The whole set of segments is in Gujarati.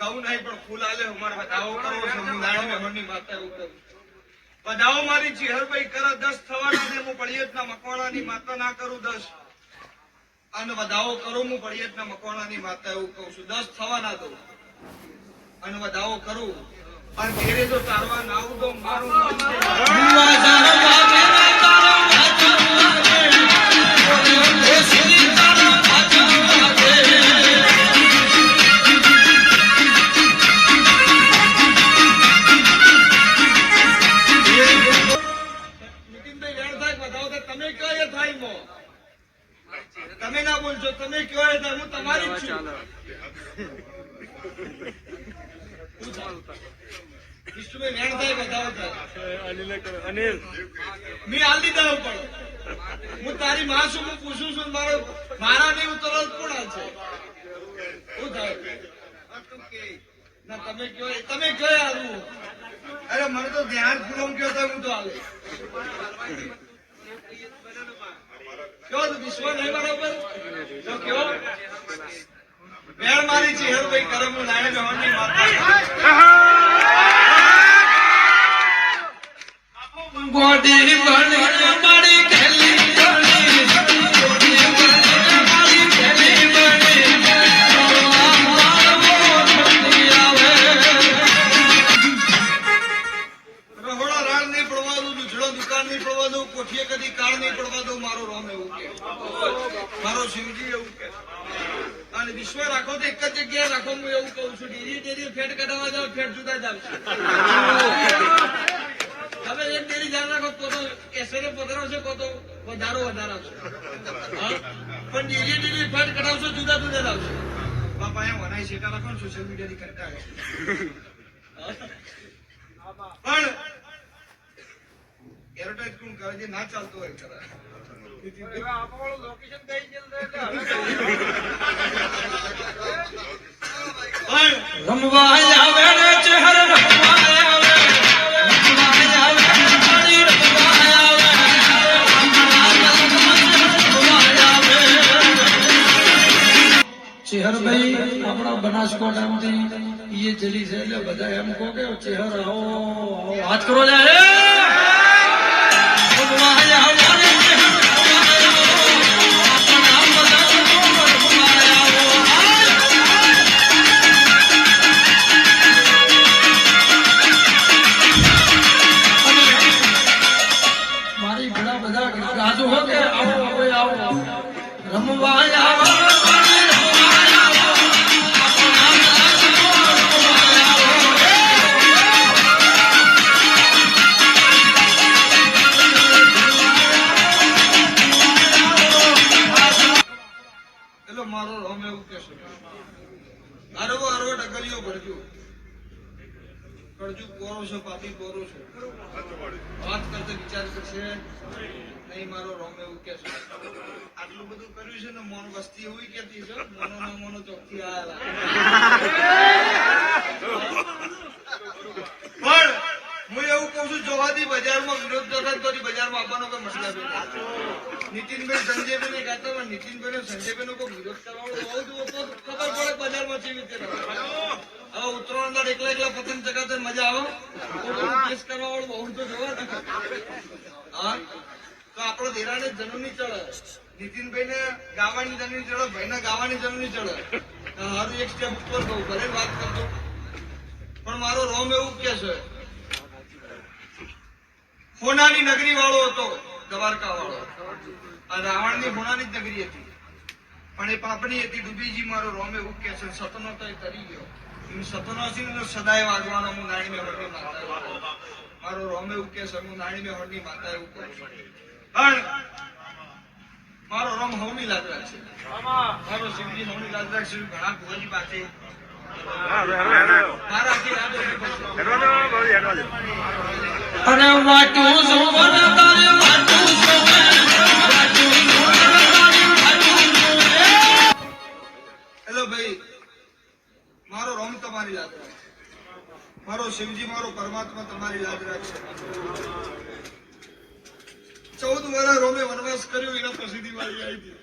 કહું નહીં પણ ફૂલ આલે અમારે બધાઓ કરો સમુદાય હું મહેમાનની માતા એવું કહું બધાઓ મારી જીહરભાઈ કરે દસ થવાના ને હું પડિયતના મકવાણાની માતા ના કરું દસ. અને વધાવો કરું હું પડિયતના મકવાણાની માતા એવું કહું છું. દસ થવાના દઉં અને વધાવો કરું. અને ઘેરે જો તારવા ના આવું તો મારું અનિલ મેં હાલ દીધા ઉપર. હું તારી માં છું, હું પૂછું છું, મારો મારા નહીં ઉતરવા કોણ હાલ શું થાય? ના, તમે કયો તમે કયો હાલવું અરે, મને તો ધ્યાન પૂર્વક કયો તો હું તો હાલે. કયો તો વિશ્વાસ નહીં મારા ઉપર? વેણ મારી છે હેરભાઈ કરમ નાયણ જવાની માતા ગોડી બની મારી ખેલી કોઠીએ કદી કાળ નહીં પડવા દઉં મારો રોમ એવું કે મારો શિવજી એવું કે અને વિશ્વ રાખો તો એક જ જગ્યાએ રાખો. હું એવું કહું છું ડેરી ડેરી ફેટ કઢાવવા જાવ ફેટ જુદા જ આવશે. તમે એક ડેરી ધ્યાન રાખો તો તો એસરે પધરાવશે કો તો વધારો વધારો? પણ ડેરી ડેરી ફેટ કઢાવશો જુદા જુદા જ આવશે. બાપા અહીંયા વનાઈ શેટા રાખો પણ સોશિયલ મીડિયાથી કરતા પણ એડવર્ટાઇઝ કોણ કરે જે ના ચાલતો હોય કરે લોકેશન કઈ આવે ચેહરભાઈ આપણા બનાસકાંઠામાંથી એ જલી છે એટલે બધા એમ કહો કે ચેહર આવો આવો હાથ કરો જાય રાજુ મારો રમે એવું કહેશે અરવો અરવો ડગલીઓ ભરજો. કરજુ કોરો છો, પાપી કોરો છો? વાત કરતે વિચાર કરશે. નહીં, મારો રોમ એવું કહેશે. આટલું બધું કર્યું છે ને, મોન વસ્તી એવું કેતી છે? મોનો ના મોનો ચોખ્ખી આવેલા. પણ હું એવું કઉ છું, જોવાથી બજારમાં વિરોધ થાય તો બજારમાં આપવાનો કોઈ મસલા નથી નીતિનભાઈ સંજયભાઈ ને કહેતા હતા નીતિનભાઈ ને સંજયભાઈ નો કોઈ વિરોધ કરવાનો બહુ જ ખબર પડે બજારમાં કેવી રીતે હવે એકલા એકલા પતંગ ચગાવતો મજા આવે? કેસ કરવા વાળો બહુ તો જોવા હા? તો આપણો ધીરાને જનુની ચડે નીતિનભાઈ ને ગાવાની જનુની ચડે ભાઈ ને ગાવાની જનુની ચડે હારું એક સ્ટેપ ઉપર કહું ભલે વાત કરતો પણ મારો રોમ એવું કે છે હોનાની નગરી વાળો હતો દ્વારકા વાળો. આ રાવણની હોનાની જ નગરી હતી. પણ એ પાપની હતી ડૂબીજી મારો રોમ એવું કે છે સતનો તો એ તરી ગયો. છે સદાય વાગવાનો હું નાણી માતા મારો રોમ એવું કે છે હું નાણી મેહોરની માતા એવું કહું પણ મારો રોમ હવની લાજ રાખશે મારો શિવજી હવની લાજ છે ઘણા ભુવાજી પાસે. વાટું તારે શિવજી મારો પરમાત્મા તમારી યાદ રાખશે. ચૌદ વર્ષ રોમે વનવાસ કર્યો, એના પછી દિવાળી આવી હતી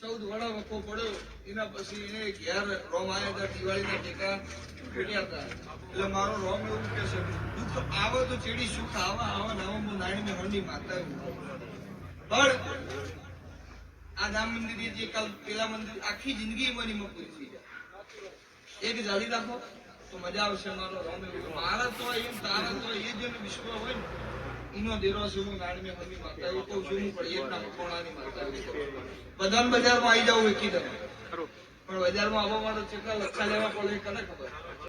ચૌદ વડા વખો પડ્યો, એના પછી એને ઘેર રોમ આવ્યા હતા, દિવાળીના ટેકા ફેર્યા હતા. એટલે મારો રોમ એવું કે છે દુઃખ આવે તો ચેડી સુખ, આવે આવે ને આવે, હું નાણીને હંડી માતા પણ આ રામ મંદિર જે કાલ પેલા મંદિર, આખી જિંદગી મારી માં છે એક જાળી રાખો. તો મજા આવશે મારો રોમ મારા તો એમ તારા તો એ જેનો વિશ્વ હોય ને એનો દેરો છે હું માતા એવું કહું છું હું પણ મકોણાની માતા બધાને બજારમાં આવી જાવ એકી તમે પણ બજારમાં આવવા માટે કેટલા લક્ષા લેવા પડે એ કને ખબર?